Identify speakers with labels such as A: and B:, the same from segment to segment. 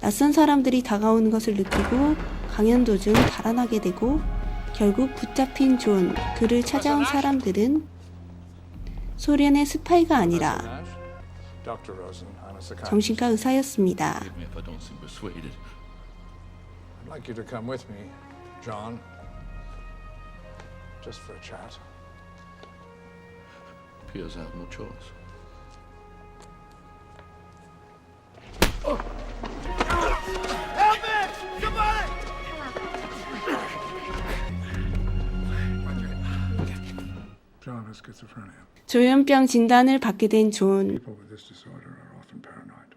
A: 낯선 사람들이 다가오는 것을 느끼고 강연 도중 달아나게 되고 결국 붙잡힌 존, 그를 찾아온 사람들은 소련의 스파이가 아니라. 정신과 의사였습니다. 조현병 진단을 받게 된 존.
B: People with this disorder are often paranoid.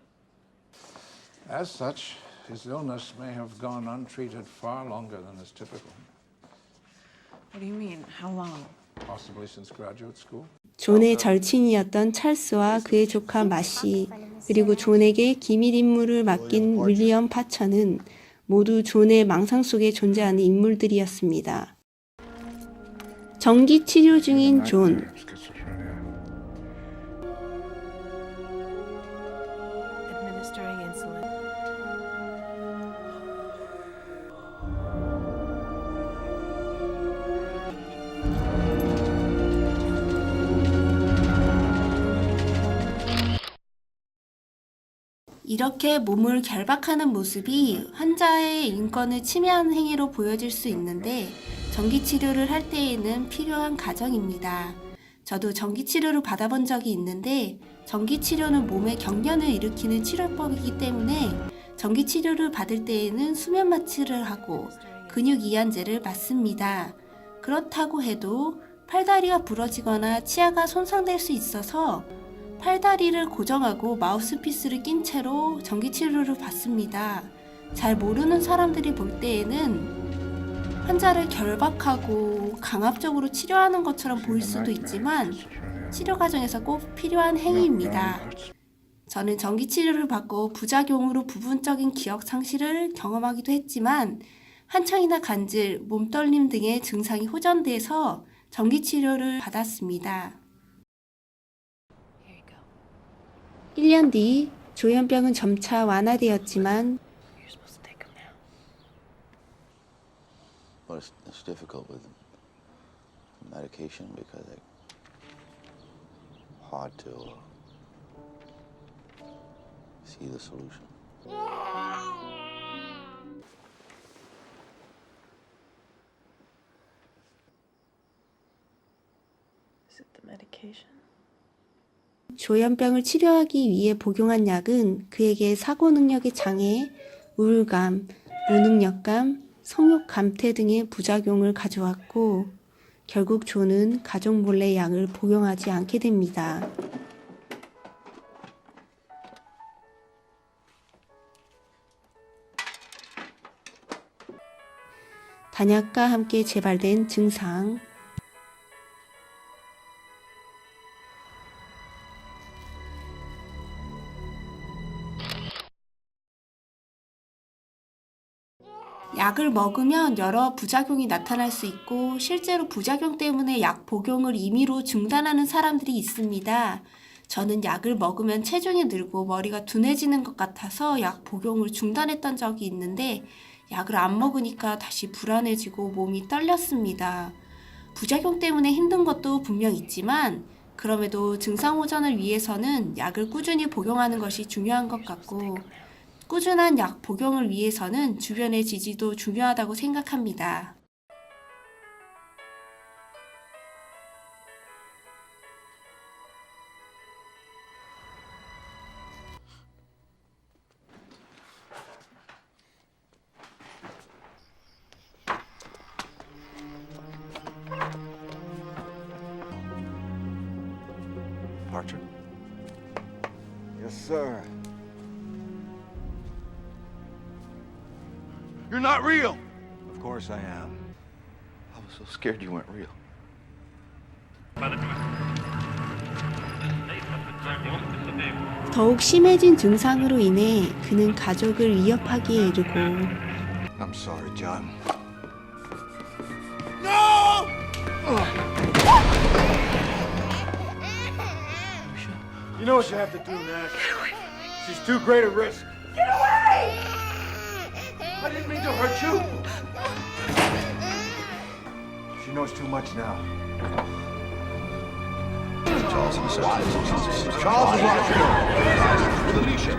B: As such, his illness may have gone untreated far longer than is typical,
C: What do you mean? How long?
B: possibly since graduate school.
A: 존의 절친이었던 찰스와 그의 조카 마시, 그리고 존에게 기밀 임무를 맡긴 윌리엄 파처는 모두 존의 망상 속에 존재하는 인물들이었습니다. 정기 치료 중인 존.
B: Schizophrenia.
C: Administering insulin.
A: 이렇게 몸을 결박하는 모습이 환자의 인권을 침해하는 행위로 보여질 수 있는데 전기 치료를 할 때에는 필요한 과정입니다. 저도 전기 치료를 받아본 적이 있는데 전기 치료는 몸에 경련을 일으키는 치료법이기 때문에 전기 치료를 받을 때에는 수면 마취를 하고 근육 이완제를 맞습니다. 그렇다고 해도 팔다리가 부러지거나 치아가 손상될 수 있어서 팔다리를 고정하고 마우스피스를 낀 채로 전기 치료를 받습니다. 잘 모르는 사람들이 볼 때에는 환자를 결박하고 강압적으로 치료하는 것처럼 보일 수도 있지만 치료 과정에서 꼭 필요한 행위입니다. 저는 전기 치료를 받고 부작용으로 부분적인 기억 상실을 경험하기도 했지만 한청이나 간질, 몸떨림 등의 증상이 호전돼서 전기 치료를 받았습니다.
C: Here you go.
A: 1년 뒤 조현병은 점차 완화되었지만
D: Well, it's, it's difficult with medication because it's hard to uh, see the solution.
C: Is it the medication?
A: 조현병을 치료하기 위해 복용한 약은 그에게 사고 능력의 장애, 우울감, 무능력감, 성욕 감퇴 등의 부작용을 가져왔고 결국 조는 가족 몰래 약을 복용하지 않게 됩니다. 단약과 함께 재발된 증상, 약을 먹으면 여러 부작용이 나타날 수 있고 실제로 부작용 때문에 약 복용을 임의로 중단하는 사람들이 있습니다. 저는 약을 먹으면 체중이 늘고 머리가 둔해지는 것 같아서 약 복용을 중단했던 적이 있는데 약을 안 먹으니까 다시 불안해지고 몸이 떨렸습니다. 부작용 때문에 힘든 것도 분명 있지만 그럼에도 증상 호전을 위해서는 약을 꾸준히 복용하는 것이 중요한 것 같고 꾸준한 약 복용을 위해서는 주변의 지지도 중요하다고 생각합니다.
D: Parcher?
E: Yes, sir.
D: You're not real!
E: Of course I am.
D: I was so scared you weren't real.
A: 더욱 심해진 증상으로 인해 그는 가족을 위협하기에 이르고
E: I'm sorry, John.
F: You know what you have to do, Nash. She's too great a risk.
E: I didn't mean to hurt you.
G: She knows too much now.
D: Charles and Charles and Alicia.